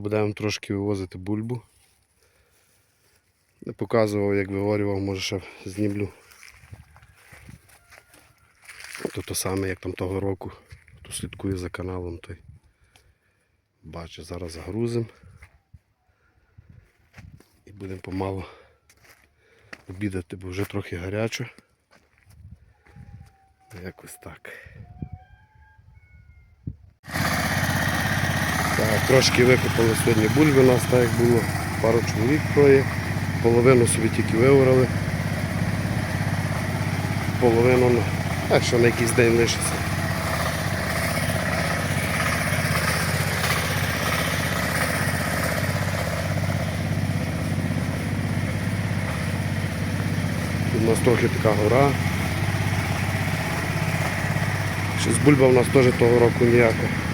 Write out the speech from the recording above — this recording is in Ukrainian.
будемо трошки вивозити бульбу. Не показував, як виварював, може ще знімлю. То то саме, як там того року. Хто слідкує за каналом, той бачить, зараз загрузимо. І будемо помалу обідати, бо вже трохи гарячо. Якось так. Трошки викопали сьогодні бульби у нас, так як було. Пару чоловік троє. Половину собі тільки виорали. Половину, ну, так що на якийсь день лишиться. Тут у нас трохи така гора. Щось бульба у нас теж того року ніяка.